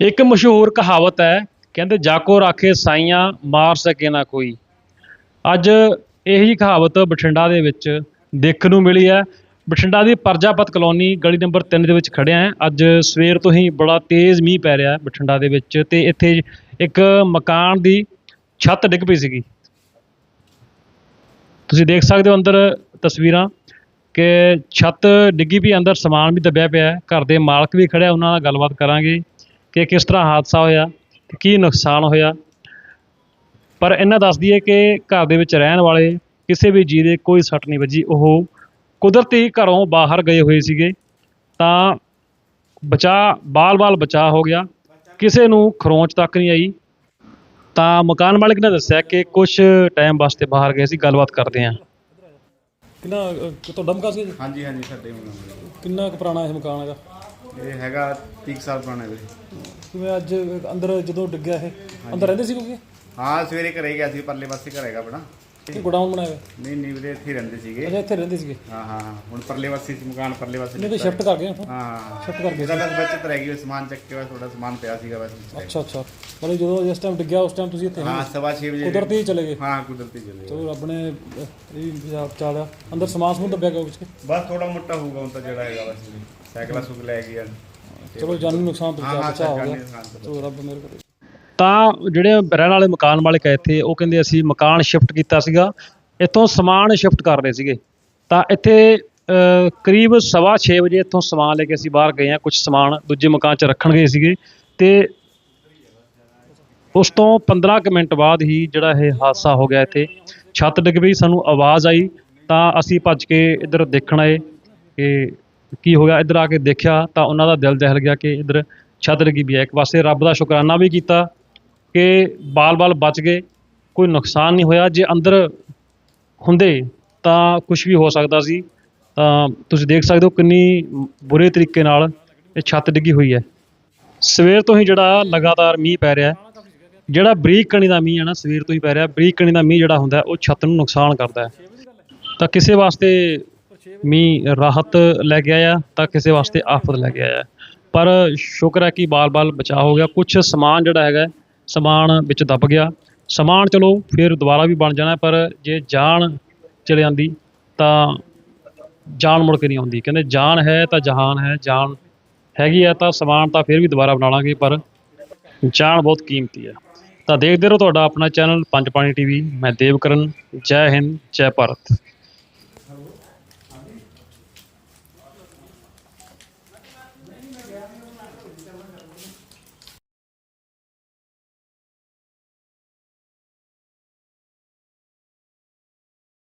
ਇੱਕ ਮਸ਼ਹੂਰ ਕਹਾਵਤ ਹੈ, ਕਹਿੰਦੇ, ਜਾਕੋ ਰਾਖੇ ਸਾਈਆਂ, ਮਾਰ ਸਕੇ ਨਾ ਕੋਈ। ਅੱਜ ਇਹੀ ਕਹਾਵਤ ਬਠਿੰਡਾ ਦੇ ਵਿੱਚ ਦੇਖਣ ਨੂੰ ਮਿਲੀ ਹੈ। ਬਠਿੰਡਾ ਦੀ ਪਰਜਾਪਤ ਕਲੋਨੀ ਗਲੀ ਨੰਬਰ 3 ਦੇ ਵਿੱਚ ਖੜਿਆ ਹੈ। ਅੱਜ ਸਵੇਰ ਤੋਂ ਹੀ ਬੜਾ ਤੇਜ਼ ਮੀਂਹ ਪੈ ਰਿਹਾ ਹੈ ਬਠਿੰਡਾ ਦੇ ਵਿੱਚ ਤੇ ਇੱਥੇ ਇੱਕ ਮਕਾਨ ਦੀ ਛੱਤ ਡਿੱਗ ਪਈ ਸੀਗੀ। ਤੁਸੀਂ ਦੇਖ ਸਕਦੇ ਹੋ ਅੰਦਰ ਤਸਵੀਰਾਂ ਕਿ ਛੱਤ ਡਿੱਗੀ ਪਈ, ਅੰਦਰ ਸਮਾਨ ਵੀ ਦੱਬਿਆ ਪਿਆ ਹੈ। ਘਰ ਦੇ ਮਾਲਕ ਵੀ ਖੜਿਆ ਉਹਨਾਂ ਨਾਲ ਗੱਲਬਾਤ ਕਰਾਂਗੇ। ਕਿ ਕਿਸ ਤਰ੍ਹਾਂ ਹਾਦਸਾ ਹੋਇਆ ਤੇ ਕੀ ਨੁਕਸਾਨ ਹੋਇਆ। ਪਰ ਇਹਨਾਂ ਦੱਸ ਦਈਏ ਕਿ ਘਰ ਦੇ ਵਿੱਚ ਰਹਿਣ ਵਾਲੇ ਕਿਸੇ ਵੀ ਜੀਅ ਦੇ ਕੋਈ ਸੱਟ ਨਹੀਂ ਵੱਜੀ। ਉਹ ਕੁਦਰਤੀ ਘਰੋਂ ਬਾਹਰ ਗਏ ਹੋਏ ਸੀਗੇ। ਤਾਂ ਬਚਾ ਬਾਲ-ਬਾਲ ਬਚਾ ਹੋ ਗਿਆ। ਕਿਸੇ ਨੂੰ ਖਰੋਂਚ ਤੱਕ ਨਹੀਂ ਆਈ। ਤਾਂ ਮਕਾਨ ਮਾਲਕ ਨੇ ਦੱਸਿਆ ਕਿ ਕੁਝ ਟਾਈਮ ਵਾਸਤੇ ਬਾਹਰ ਗਏ ਸੀ। ਗੱਲਬਾਤ ਕਰਦੇ ਹਾਂ। ਕਿੰਨਾ ਤੁਹਾਡਾ ਮਕਾਨ ਸੀ? ਹਾਂਜੀ ਹਾਂਜੀ ਸਾਡੇ ਮੁੰਡਾ ਕਿੰਨਾ ਕੁ ਪੁਰਾਣਾ ਇਹ ਮਕਾਨ ਹੈਗਾ? ਇਹ ਹੈਗਾ 30 ਸਾਲ ਪੁਰਾਣਾ ਵੀਰੇ ਕਿਵੇਂ ਅੱਜ ਅੰਦਰ ਜਦੋਂ ਡਿੱਗਿਆ ਇਹ ਅੰਦਰ ਰਹਿੰਦੇ ਸੀ ਕੋਈ? ਹਾਂ ਸਵੇਰੇ ਘਰੇ ਗਿਆ ਸੀ ਪਰਲੇ ਪਾਸੇ ਘਰ ਹੈਗਾ ਆਪਣਾ। ਕਿ ਗੋਡਾਊਨ ਬਣਾਇਆ ਹੋਇਆ? ਨਹੀਂ ਨਹੀਂ ਵੀਰੇ ਇੱਥੇ ਹੀ ਰਹਿੰਦੇ ਸੀਗੇ। ਅੱਛਾ ਇੱਥੇ ਰਹਿੰਦੇ ਸੀਗੇ? ਹਾਂ ਹਾਂ ਹਾਂ। ਹੁਣ ਪਰਲੇ ਪਾਸੇ ਸੀ ਮਕਾਨ ਪਰਲੇ ਪਾਸੇ ਨਹੀਂ ਤੇ ਸ਼ਿਫਟ ਕਰ ਗਏ ਹਾਂ ਹਾਂ ਸ਼ਿਫਟ ਕਰ ਗਏ ਇਹਦਾ ਬਸ ਬਚਤ ਰਹਿ ਗਈ ਸਮਾਨ ਚੱਕ ਕੇ ਬਸ ਥੋੜਾ ਸਮਾਨ ਪਿਆ ਸੀਗਾ ਬਸ ਅੱਛਾ ਅੱਛਾ। ਮਤਲਬ ਜਦੋਂ ਜਿਸ ਟਾਈਮ ਡਿੱਗਿਆ ਉਸ ਟਾਈਮ ਤੁਸੀਂ ਇੱਥੇ ਹਾਂ ਸਵਾ 6 ਵਜੇ। ਕੁਦਰਤੀ ਹੀ ਚਲੇ ਗਏ। ਹਾਂ ਕੁਦਰਤੀ ਚਲੇ। ਚਲੋ ਰੱਬ ਨੇ ਅਹ, ਇਹ ਵੀ ਪੰਜਾਬ ਅੰਦਰ ਸਮਾਨ ਸਮੂਨ ਦੱਬਿਆ ਗਿਆ ਵਿੱਚ ਬਸ ਥੋੜਾ ਮੋਟਾ ਹੋਊਗਾ ਹੁਣ ਤਾਂ ਜਿਹੜਾ ਹੈਗਾ ਬਸ। ਸਾਈਕਲਾਂ ਸੁਕ ਲੈ ਗਿਆ ਚਲੋ ਜਾਨੀ ਨੁਕਸਾਨ ਤੋਂ ਹਾਂ ਬਚਾ ਹਾਂ ਜਾਨੀ ਗਿਆ। ਨੁਕਸਾਨ ਤੋਂ ਚਲੋ ਰੱਬ ਮੇਰੇ ਕਰੇ। ਤਾਂ ਜਿਹੜੇ ਰਹਿਣ ਵਾਲੇ ਮਕਾਨ ਮਾਲਕ ਹੈ ਇੱਥੇ, ਉਹ ਕਹਿੰਦੇ ਅਸੀਂ ਮਕਾਨ ਸ਼ਿਫਟ ਕੀਤਾ ਸੀਗਾ, ਇੱਥੋਂ ਸਮਾਨ ਸ਼ਿਫਟ ਕਰ ਰਹੇ ਸੀਗੇ। ਤਾਂ ਇੱਥੇ ਕਰੀਬ ਸਵਾ ਛੇ ਵਜੇ ਇੱਥੋਂ ਸਮਾਨ ਲੈ ਕੇ ਅਸੀਂ ਬਾਹਰ ਗਏ ਹਾਂ ਕੁਝ ਸਮਾਨ ਦੂਜੇ ਮਕਾਨ 'ਚ ਰੱਖਣ ਗਏ ਸੀਗੇ। ਤੇ ਉਸ ਤੋਂ 15 ਕੁ ਮਿੰਟ ਬਾਅਦ ਹੀ ਜਿਹੜਾ ਇਹ ਹਾਦਸਾ ਹੋ ਗਿਆ ਇੱਥੇ, ਛੱਤ ਡਿੱਗ ਪਈ, ਸਾਨੂੰ ਆਵਾਜ਼ ਆਈ, ਤਾਂ ਅਸੀਂ ਭੱਜ ਕੇ ਇੱਧਰ ਦੇਖਣ ਆਏ ਕਿ ਕੀ ਹੋ ਗਿਆ। ਇੱਧਰ ਆ ਕੇ ਦੇਖਿਆ ਤਾਂ ਉਹਨਾਂ ਦਾ ਦਿਲ ਦਹਿਲ ਗਿਆ ਕਿ ਇੱਧਰ ਛੱਤ ਡਿੱਗੀ ਵੀ ਹੈ। ਇੱਕ ਪਾਸੇ ਰੱਬ ਦਾ ਸ਼ੁਕਰਾਨਾ ਵੀ ਕੀਤਾ ਕਿ ਬਾਲ-ਬਾਲ ਬਚ ਗਏ, ਕੋਈ ਨੁਕਸਾਨ ਨਹੀਂ ਹੋਇਆ। ਜੇ ਅੰਦਰ ਹੁੰਦੇ ਤਾਂ ਕੁਝ ਵੀ ਹੋ ਸਕਦਾ ਸੀ। ਤਾਂ ਤੁਸੀਂ ਦੇਖ ਸਕਦੇ ਹੋ ਕਿੰਨੀ ਬੁਰੇ ਤਰੀਕੇ ਨਾਲ ਇਹ ਛੱਤ ਡਿੱਗੀ ਹੋਈ ਹੈ। ਸਵੇਰ ਤੋਂ ਹੀ ਜਿਹੜਾ ਲਗਾਤਾਰ ਮੀਂਹ ਪੈ ਰਿਹਾ ਹੈ। ਜਿਹੜਾ ਬਰੀਕ ਕਣੀ ਦਾ ਮੀਂਹ ਹੈ ਨਾ, ਸਵੇਰ ਤੋਂ ਹੀ ਪੈ ਰਿਹਾ ਬਰੀਕ ਕਣੀ ਦਾ ਮੀਂਹ ਜਿਹੜਾ ਹੁੰਦਾ ਉਹ ਛੱਤ ਨੂੰ ਨੁਕਸਾਨ ਕਰਦਾ ਹੈ। ਤਾਂ ਕਿਸੇ ਵਾਸਤੇ ਮੀਂਹ ਰਾਹਤ ਲੈ ਕੇ ਆਇਆ, ਤਾਂ ਕਿਸੇ ਵਾਸਤੇ ਆਫਤ ਲੈ ਕੇ ਆਇਆ। ਪਰ ਸ਼ੁਕਰ ਹੈ ਕਿ ਬਾਲ-ਬਾਲ ਬਚਾਅ ਹੋ ਗਿਆ। ਕੁਝ ਸਮਾਨ ਜਿਹੜਾ ਹੈਗਾ ਸਮਾਨ ਵਿੱਚ ਦੱਬ ਗਿਆ। ਸਮਾਨ ਚਲੋ ਫਿਰ ਦੁਬਾਰਾ ਵੀ ਬਣ ਜਾਣਾ, ਪਰ ਜੇ ਜਾਨ ਚਲੇ ਜਾਂਦੀ ਤਾਂ ਜਾਨ ਮੁੜ ਕੇ ਨਹੀਂ ਆਉਂਦੀ। ਕਹਿੰਦੇ ਜਾਨ ਹੈ ਤਾਂ ਜਹਾਨ ਹੈ, ਜਾਨ ਹੈਗੀ ਹੈ ਤਾਂ ਸਮਾਨ ਤਾਂ ਫਿਰ ਵੀ ਦੁਬਾਰਾ ਬਣਾ ਲਾਂਗੇ, ਪਰ ਜਾਨ ਬਹੁਤ ਕੀਮਤੀ ਹੈ। ਤਾਂ ਦੇਖਦੇ ਰਹੋ ਤੁਹਾਡਾ ਆਪਣਾ ਚੈਨਲ ਪੰਜ ਪਾਣੀ ਟੀਵੀ। ਮੈਂ ਦੇਵਕਰਨ ਜੈ ਹਿੰਦ, ਜੈ ਭਾਰਤ।